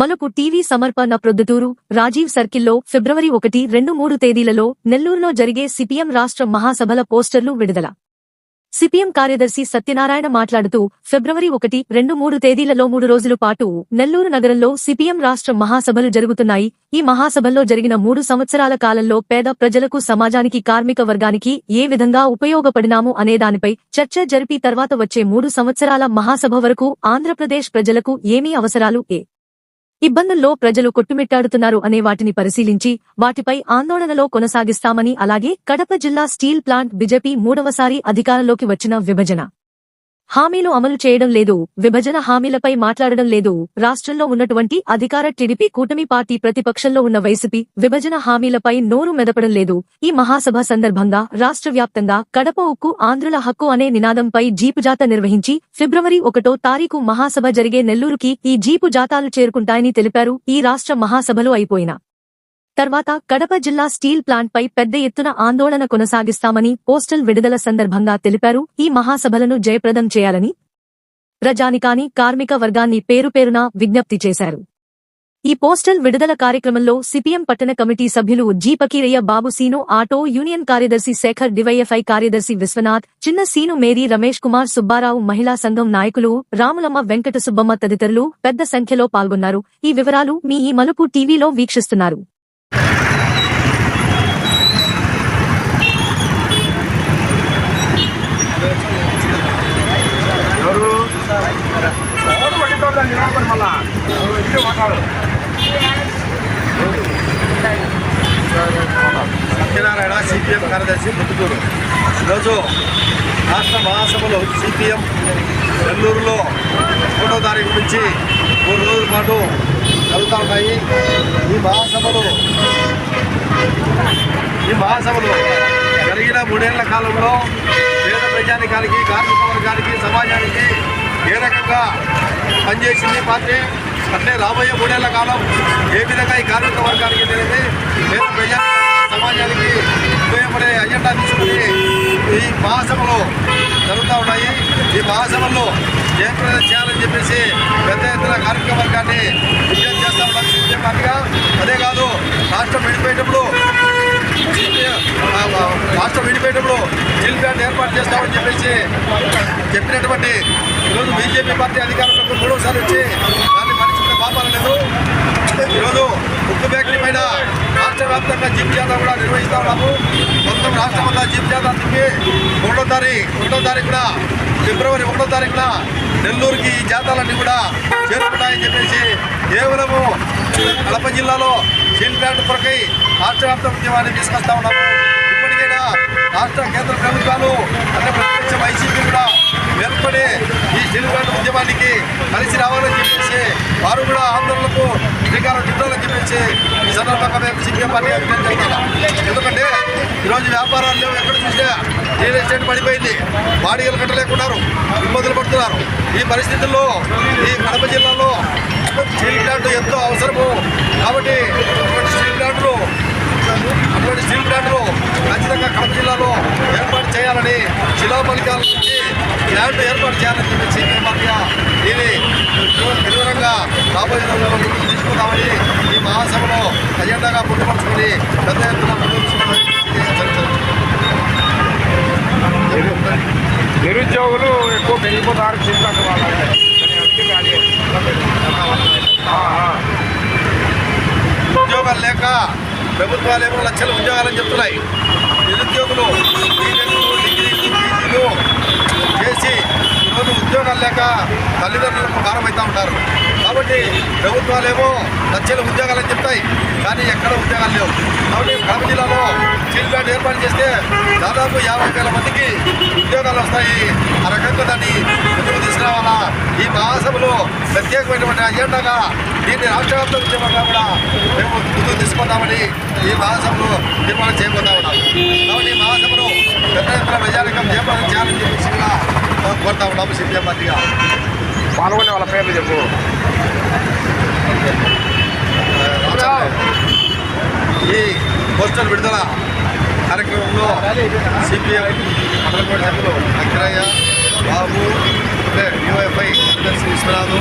మనకు టీవీ సమర్పణ ప్రొద్దుటూరు రాజీవ్ సర్కిల్లో ఫిబ్రవరి ఒకటి రెండు మూడు తేదీలలో నెల్లూరులో జరిగే సిపిఎం రాష్ట్ర మహాసభల పోస్టర్లు విడుదల. సిపిఎం కార్యదర్శి సత్యనారాయణ మాట్లాడుతూ ఫిబ్రవరి ఒకటి రెండు మూడు తేదీలలో మూడు రోజుల పాటు నెల్లూరు నగరంలో సిపిఎం రాష్ట్ర మహాసభలు జరుగుతున్నాయి. ఈ మహాసభల్లో జరిగిన మూడు సంవత్సరాల కాలంలో పేద ప్రజలకు సమాజానికి కార్మిక వర్గానికి ఏ విధంగా ఉపయోగపడినాము అనే దానిపై చర్చ జరిపి తర్వాత వచ్చే మూడు సంవత్సరాల మహాసభ వరకు ఆంధ్రప్రదేశ్ ప్రజలకు ఏమీ అవసరాలు ఏ ఇబ్బందుల్లో ప్రజలు కొట్టుమిట్టాడుతున్నారు అనే వాటిని పరిశీలించి వాటిపై ఆందోళనలో కొనసాగిస్తామని అలాగే కడప జిల్లా స్టీల్ ప్లాంట్ బీజేపీ మూడవసారి అధికారంలోకి వచ్చిన విభజన. హామీలు అమలు చేయడం లేదు విభజన హామీలపై మాట్లాడడం లేదు. రాష్ట్రంలో ఉన్నటువంటి అధికార టీడీపీ కూటమి పార్టీ ప్రతిపక్షంలో ఉన్న వైసీపీ విభజన హామీలపై నోరు మెదపడం లేదు. ఈ మహాసభ సందర్భంగా రాష్ట్ర వ్యాప్తంగా కడప ఉక్కు ఆంధ్రుల హక్కు అనే నినాదంపై జీపు జాత నిర్వహించి ఫిబ్రవరి ఒకటో తారీఖు మహాసభ జరిగే నెల్లూరుకి ఈ జీపు జాతాలు చేరుకుంటాయని తెలిపారు. ఈ రాష్ట్ర మహాసభలు అయిపోయిన తర్వాత కడప జిల్లా స్టీల్ ప్లాంట్ పై పెద్ద ఎత్తున ఆందోళన కొనసాగిస్తామని పోస్టల్ విడుదల సందర్భంగా తెలిపారు. ఈ మహాసభలను జయప్రదం చేయాలని ప్రజానికాని కార్మిక వర్గాన్ని పేరుపేరున విజ్ఞప్తి చేశారు. ఈ పోస్టల్ విడుదల కార్యక్రమంలో సిపిఎం పట్టణ కమిటీ సభ్యులు జీపకీరయ్య బాబు సీను ఆటో యూనియన్ కార్యదర్శి శేఖర్ డివైఎఫ్ఐ కార్యదర్శి విశ్వనాథ్ చిన్న సీను మేరీ రమేష్ కుమార్ సుబ్బారావు మహిళా సంఘం నాయకులు రాములమ్మ వెంకట సుబ్బమ్మ తదితరులు పెద్ద సంఖ్యలో పాల్గొన్నారు. ఈ వివరాలు మీ ఈ మలుపు టీవీలో వీక్షిస్తున్నారు. సత్యనారాయణ సిపిఎం కార్యదర్శి ముద్దుటూరు ఈరోజు రాష్ట్ర మహాసభలో సిపిఎం నెల్లూరులో మూడో తారీఖు నుంచి మూడు రోజుల పాటు జరుగుతూ ఉన్నాయి. ఈ మహాసభలు ఈ మహాసభలు జరిగిన మూడేళ్ళ కాలంలో పేద ప్రజానికానికి కార్మిక వర్గానికి సమాజానికి ఏ రకంగా పనిచేసింది పార్టీ అంటే రాబోయే మూడేళ్ళ కాలం ఏ విధంగా ఈ కార్మిక వర్గానికి తెలియదు పేద ప్రజా సమాజానికి ఉపయోగపడే అజెండా తీసుకుని ఈ మహాసభలో జరుగుతూ ఉన్నాయి. ఈ మహాసభల్లో జయప్రదం చేయాలని చెప్పేసి పెద్ద ఎత్తున కార్మిక వర్గాన్ని విజ్ఞప్తి చేస్తా ఉన్నాం సిపిఎం పార్టీగా అదే కాదు రాష్ట్రం విడిపోయేటప్పుడు రాష్ట్రం విడిపోయేటప్పుడు స్టీల్ ప్లాంట్ ఏర్పాటు చేస్తామని చెప్పేసి చెప్పినటువంటి ఈరోజు బీజేపీ పార్టీ అధికారంలోకి మూడోసారి వచ్చి దాన్ని పాత్ర లేదు ఈరోజు ఉక్కు ఫ్యాక్టరీ పైన రాష్ట్ర వ్యాప్తంగా జీప్ జాతర కూడా నిర్వహిస్తా ఉన్నాము. మొత్తం రాష్ట్రం అంతా జీప్ జాతా తిప్పి ఒకటో తారీఖు ఒకటో తారీఖున ఫిబ్రవరి ఒకటో తారీఖున నెల్లూరుకి ఈ జాతాలన్నీ కూడా చేరుకుంటాయని చెప్పేసి కేవలము కడప జిల్లాలో స్టీల్ ప్లాంట్ కొరకై రాష్ట్ర వ్యాప్త ఉద్యమాన్ని తీసుకొస్తా ఉన్నాము. ఇప్పటికైనా రాష్ట్ర కేంద్ర ప్రభుత్వాలు అంటే ప్రతిపక్ష వైసీపీ కూడా ఏర్పడి ఈ ఉద్యమానికి కలిసి రావాలని చెప్పేసి వారు కూడా ఆందోళనకు శ్రీకారం చుట్టాలని చెప్పేసి ఈ సందర్భంగా మేము సిపిఎం పార్టీ ఎందుకంటే ఈరోజు వ్యాపారాలు లేవు ఎక్కడ చూసినా రియల్ ఎస్టేట్ పడిపోయింది. బాడీలు కట్టలేకున్నారు ఇబ్బందులు పడుతున్నారు. ఈ పరిస్థితుల్లో ఈ కడప జిల్లాలో స్టీల్ ప్లాంట్ ఎంతో అవసరము. కాబట్టి అటువంటి స్టీల్ ప్లాంట్లు ఖచ్చితంగా కడప జిల్లాలో ఏర్పాటు చేయాలని శిలాఫలితాల నుంచి ప్లాంట్ ఏర్పాటు చేయాలని చెప్పి సిపిఎం పార్టీ దీన్ని తీవ్రంగా రాబోయే రోజుల్లో తీసుకుందామని ఈ మహాసభలో అజెండాగా పొందుపరుచుకొని పెద్ద ఎత్తున నిరుద్యోగులు ఎక్కువ పెరిగిపోతారు చింతకు ఉద్యోగాలు లేక ప్రభుత్వాలు ఏమో లక్షల ఉద్యోగాలని చెప్తున్నాయి. నిరుద్యోగులు పీజీలు చేసి ఈరోజు ఉద్యోగాలు లేక తల్లిదండ్రులకు భారమవుతూ ఉంటారు. కాబట్టి ప్రభుత్వాలేమో లక్షల ఉద్యోగాలని చెప్తాయి. కానీ ఎక్కడ ఉద్యోగాలు లేవు. కాబట్టి కడప జిల్లాలో స్టీల్ ప్లాంట్ ఏర్పాటు చేస్తే దాదాపు యాభై వేల మందికి ఉద్యోగాలు వస్తాయి. ఆ రకంగా దాన్ని ముందుకు తీసుకురావాలా? ఈ మహాసభలో ప్రత్యేకమైనటువంటి అజెండాగా దీన్ని రాష్ట్ర వ్యాప్త ఉద్యమంగా కూడా మేము ముందుకు తీసుకుందామని ఈ మహాసభలో తీర్మానం చేయబోతా ఉన్నాం. కాబట్టి ఈ మహాసభను పెద్ద ఎత్తున ప్రజానికం జయప్రదం చేయాలని చెప్పేసి కూడా కోరుతా ఉన్నాము సిపిఎం పార్టీగా. పాల్గొనే వాళ్ళ పేర్లు చెప్పు. ఈ పోస్టర్ విడుదల కార్యక్రమంలో సిపిఎం మండలకోట సభ్యులు అఖిలయ్య బాబు అంటే యుఎఫ్ఐ కార్యదర్శి విశ్వనాథు